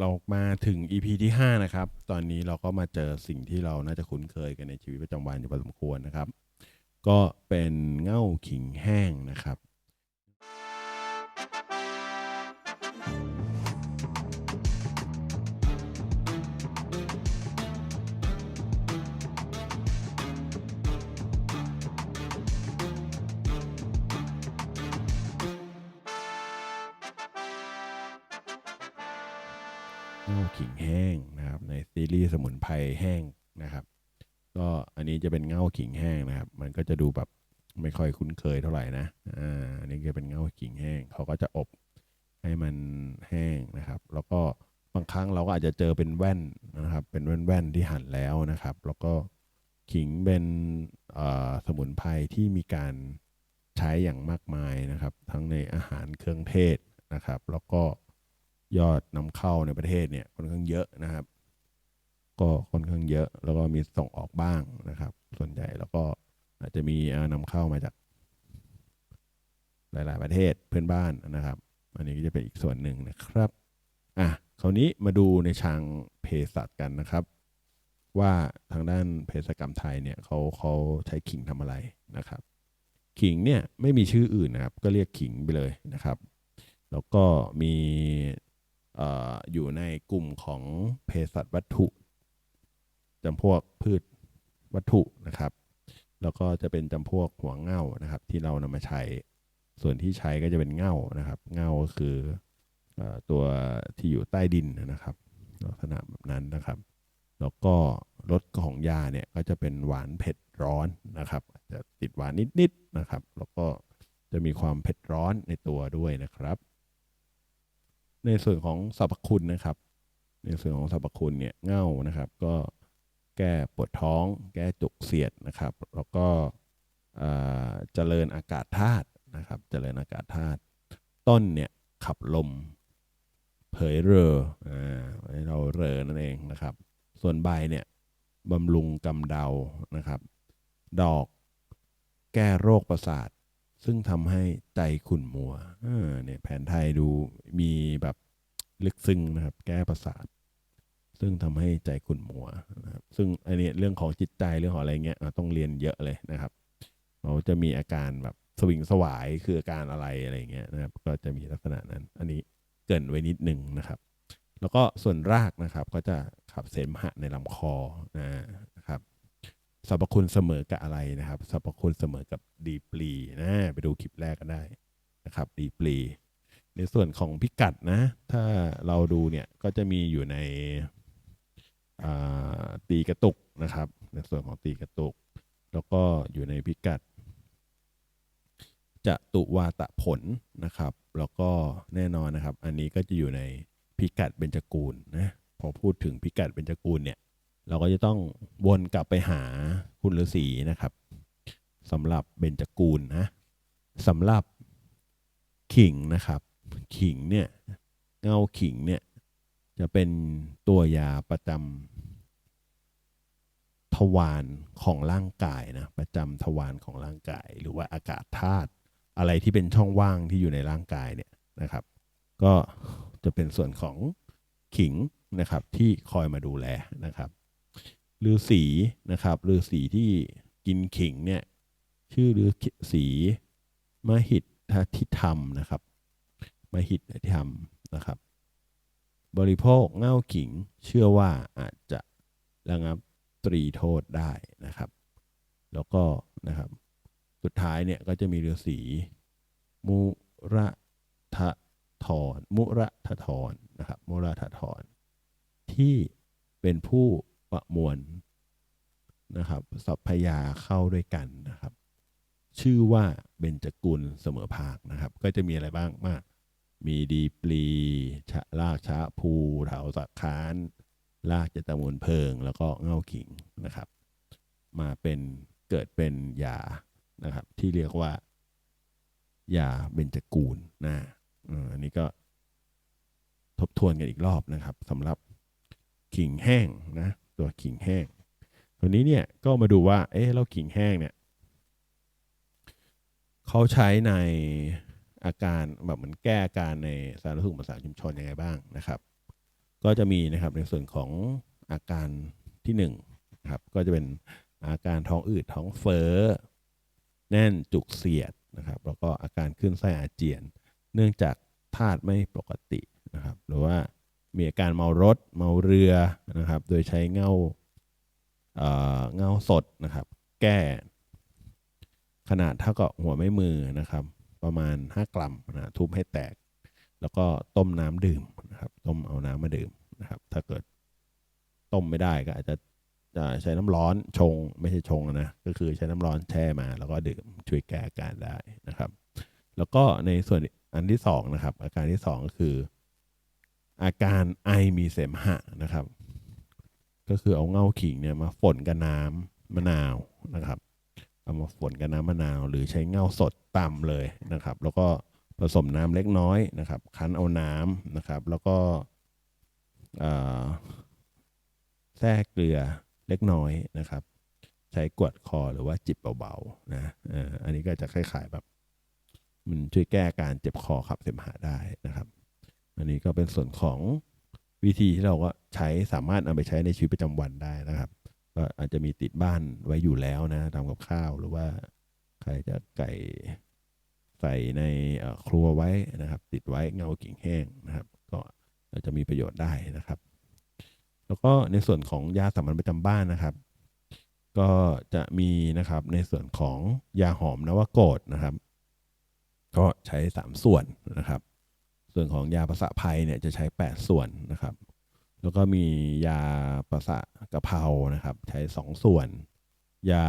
เรามาถึง EP ที่ 5 นะครับ ตอนนี้เราก็มาเจอสิ่งที่เราน่าจะคุ้นเคยกันในชีวิตประจำวันอยู่พอสมควรนะครับ ก็เป็นเง่าขิงแห้งนะครับ เง่าขิงแห้งนะครับในซีรีส์สมุนไพรแห้งนะครับ ก็อันนี้จะเป็นเง่าขิงแห้งนะครับ มันก็จะดูแบบไม่ค่อยคุ้นเคยเท่าไหร่นะอ่าอันนี้จะเป็นเง่าขิงแห้งเขาก็จะอบให้มันแห้งนะครับ แล้วก็บางครั้งเราก็อาจจะเจอเป็นแว่นนะครับ เป็นแว่นๆที่หั่นแล้วนะครับ แล้วก็ขิงเป็นสมุนไพรที่มีการใช้อย่างมากมายนะครับ ทั้งในอาหารเครื่องเทศนะครับ แล้วก็ ยอดนำเข้าในประเทศเนี่ยค่อนข้างเยอะนะครับ ก็ค่อนข้างเยอะ แล้วก็มีส่งออกบ้างนะครับ ส่วนใหญ่แล้วก็อาจจะมีเอานำเข้ามาจาก หลาย ๆ ประเทศเพื่อนบ้านนะครับ อันนี้ก็จะเป็นอีกส่วนหนึ่งนะครับอะคราวนี้มาดูในทางเภสัชกันนะครับ ว่าทางด้านเภสัชกรรมไทยเนี่ยเขาเขาใช้ขิงทำอะไรนะครับ ขิงเนี่ยไม่มีชื่ออื่นนะครับ ก็เรียกขิงไปเลยนะครับ แล้วก็มี ออยู่ในกลุ่มของเภสัชวัตถุจำพวกพืชวัตถุนะครับ แล้วก็จะเป็นจำพวกหัวเง่านะครับ ที่เรานำมาใช้ ส่วนที่ใช้ก็จะเป็นเง่านะครับ เง่าก็คืออตัวที่อยู่ใต้ดินนะครับ ลักษณะแบบนั้นนะครับ แล้วก็รสของยาเนี่ยก็จะเป็นหวานเผ็ดร้อนนะครับ จะติดหวานนิดๆนะครับ แล้วก็จะมีความเผ็ดร้อนในตัวด้วยนะครับ ในส่วนของสรรพคุณนะครับ ในส่วนของสรรพคุณเนี่ยเง่านะครับ ก็แก้ปวดท้อง แก้จุกเสียดนะครับ แล้วก็เจริญอากาศธาตุนะครับ เจริญอากาศธาตุต้นเนี่ยขับลม เผยเรออ่าให้เราเรอนั่นเองนะครับ ส่วนใบเนี่ยบำรุงกำเดานะครับ ดอกแก้โรคประสาท ซึ่งทำให้ใจขุ่นมัวเออเนี่ยแผนไทยดูมีแบบลึกซึ้งนะครับ แก้ประสาท ซึ่งทำให้ใจขุ่นมัวนะครับซึ่งอันนี้เรื่องของจิตใจเรื่องของอะไรเงี้ยต้องเรียนเยอะเลยนะครับเราจะมีอาการแบบสวิงสวายคืออาการอะไรอะไรเงี้ยนะครับ ก็จะมีลักษณะนั้น อันนี้เกินไว้นิดหนึ่งนะครับ แล้วก็ส่วนรากนะครับ ก็จะขับเสมหะในลำคอนะ รับสรรพคุณเสมอกับอะไรนะครับสรรพคุณเสมอกับดีปลีนะไปดูคลิปแรกกันได้นะครับดีปลีในส่วนของพิกัดนะ ถ้าเราดูเนี่ยก็จะมีอยู่ในตีกระตุกนะครับ ในส่วนของตีกระตุก แล้วก็อยู่ในพิกัดจะตุวาตะผลนะครับ แล้วก็แน่นอนนะครับ อันนี้ก็จะอยู่ในพิกัดเบญจกูลนะพอพูดถึงพิกัดเบญจกูลเนี่ย เราก็จะต้องวนกลับไปหาคุณฤาษีนะครับสำหรับเบญจกูลนะสำหรับขิงนะครับ ขิงเนี่ยเงาขิงเนี่ยจะเป็นตัวยาประจำทวารของร่างกายนะประจำทวารของร่างกาย หรือว่าอากาศธาตุอะไรที่เป็นช่องว่างที่อยู่ในร่างกายเนี่ยนะครับ ก็จะเป็นส่วนของขิงนะครับที่คอยมาดูแลนะครับ ฤาษีนะครับฤาษีที่กินขิงเนี่ยชื่อฤาษีมหิทธิธรรมนะครับมหิทธิธรรมนะครับ บริโภคเง่าขิงเชื่อว่าอาจจะระงับตรีโทษได้นะครับ แล้วก็นะครับสุดท้ายเนี่ยก็จะมีฤาษีมุระทะทรมุระทะทรนะครับมุระทะทรที่เป็นผู้ ประมวลนะครับสัพพยาเข้าด้วยกันนะครับ ชื่อว่าเบญจกุลเสมอภาคนะครับ ก็จะมีอะไรบ้างมาก มีดีปลีชะลากชะภูเถาสักคานลากจตมูลเพิง แล้วก็เง่าขิงนะครับ มาเป็นเกิดเป็นยานะครับ ที่เรียกว่ายาเบญจกูลนะอันนี้ก็ทบทวนกันอีกรอบนะครับสำหรับขิงแห้งนะ ตัวขิงแห้ง ตัวนี้เนี่ยก็มาดูว่า เอ๊ะแล้วขิงแห้งเนี่ยเขาใช้ในอาการแบบเหมือนแก้อาการในสารณสุขประสาทชุมชนยังไงบ้างนะครับ ก็จะมีนะครับในส่วนของอาการที่1นครับก็จะเป็นอาการท้องอืดท้องเฟ้อแน่นจุกเสียดนะครับ แล้วก็อาการขึ้นไส้อาเจียน เนื่องจากธาตุไม่ปกตินะครับ หรือว่า มีอาการเมารถเมาเรือนะครับ โดยใช้เงาเงาสดนะครับ แก้ขนาดเท่ากับหัวไม่มือนะครับ ประมาณ 5 กรัมนะทุบให้แตก แล้วก็ต้มน้ำดื่มนะครับ ต้มเอาน้ำมาดื่มนะครับ ถ้าเกิดต้มไม่ได้ก็อาจจะจะใช้น้ำร้อนชงไม่ใช่ชงนะก็คือใช้น้ำร้อนแช่มา แล้วก็ดื่มช่วยแก้อาการได้นะครับ แล้วก็ในส่วนอันที่สองนะครับอาการที่สองก็คือ อาการไอมีเสมหะนะครับ ก็คือเอาเง่าขิงเนี่ยมาฝนกับน้ำมะนาวนะครับ เอามาฝนกับน้ำมะนาว หรือใช้เง่าสดตำเลยนะครับ แล้วก็ผสมน้ำเล็กน้อยนะครับ คั้นเอาน้ำนะครับ แล้วก็แทรกเกลือเล็กน้อยนะครับ ใช้กวดคอหรือว่าจิบเบาๆนะอันนี้ก็จะคล้ายๆแบบ มันช่วยแก้การเจ็บคอขับเสมหะได้นะครับ อันนี้ก็เป็นส่วนของวิธีที่เราก็ใช้สามารถเอาไปใช้ในชีวิตประจำวันได้นะครับ ก็อาจจะมีติดบ้านไว้อยู่แล้วนะทำกับข้าวหรือว่าใครจะไก่ใส่ในครัวไว้นะครับ ติดไว้เงากิ่งแห้งนะครับ ก็อาจจะมีประโยชน์ได้นะครับ แล้วก็ในส่วนของยาสามัญประจำบ้านนะครับ ก็จะมีนะครับในส่วนของยาหอมนวโกดนะครับ ก็ใช้ 3 ส่วนนะครับ ส่วนของยาประสะภัยเนี่ยจะใช้ 8 ส่วนนะครับ แล้วก็มียาประสะกะเพรานะครับ ใช้ 2 ส่วน ยา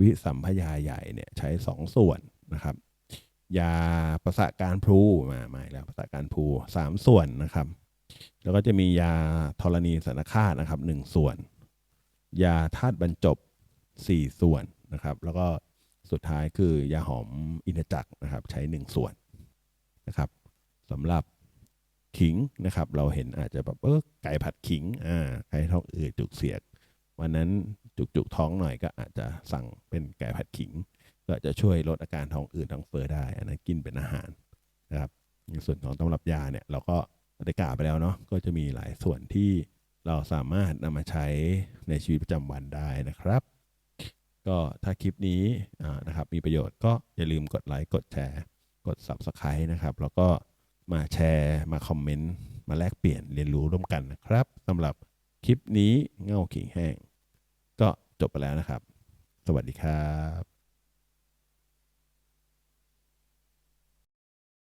วิสัมพยาใหญ่เนี่ยใช้ 2 ส่วนนะครับ ยาประสะการพลูมาใหม่แล้วประสะการพลูสามส่วนนะครับ แล้วก็จะมียาธรณีสันคาตนะครับหนึ่งส่วน ยาธาตุบรรจบ 4 ส่วนนะครับ แล้วก็สุดท้ายคือยาหอมอินทจักรนะครับ ใช้ 1 ส่วนนะครับ สำหรับขิงนะครับ เราเห็นอาจจะแบบเออไก่ผัดขิงอ่าใครท้องอืดจุกเสียดวันนั้นจุกจุกท้องหน่อยก็อาจจะสั่งเป็นไก่ผัดขิง ก็จะช่วยลดอาการท้องอืดท้องเฟ้อได้ อันนั้นกินเป็นอาหารนะครับในส่วนของตำรับยาเนี่ยเราก็ได้กล่าวไปแล้วเนาะก็จะมีหลายส่วนที่เราสามารถนำมาใช้ในชีวิตประจำวันได้นะครับ ก็ถ้าคลิปนี้นะครับมีประโยชน์ก็อย่าลืมกดไลค์กดแชร์ กด Subscribe นะครับ แล้วก็ มาแชร์มาคอมเมนต์ มาแลกเปลี่ยนเรียนรู้ร่วมกันนะครับสำหรับคลิปนี้เง่าขิงแห้ง ก็จบไปแล้วนะครับ สวัสดีครับ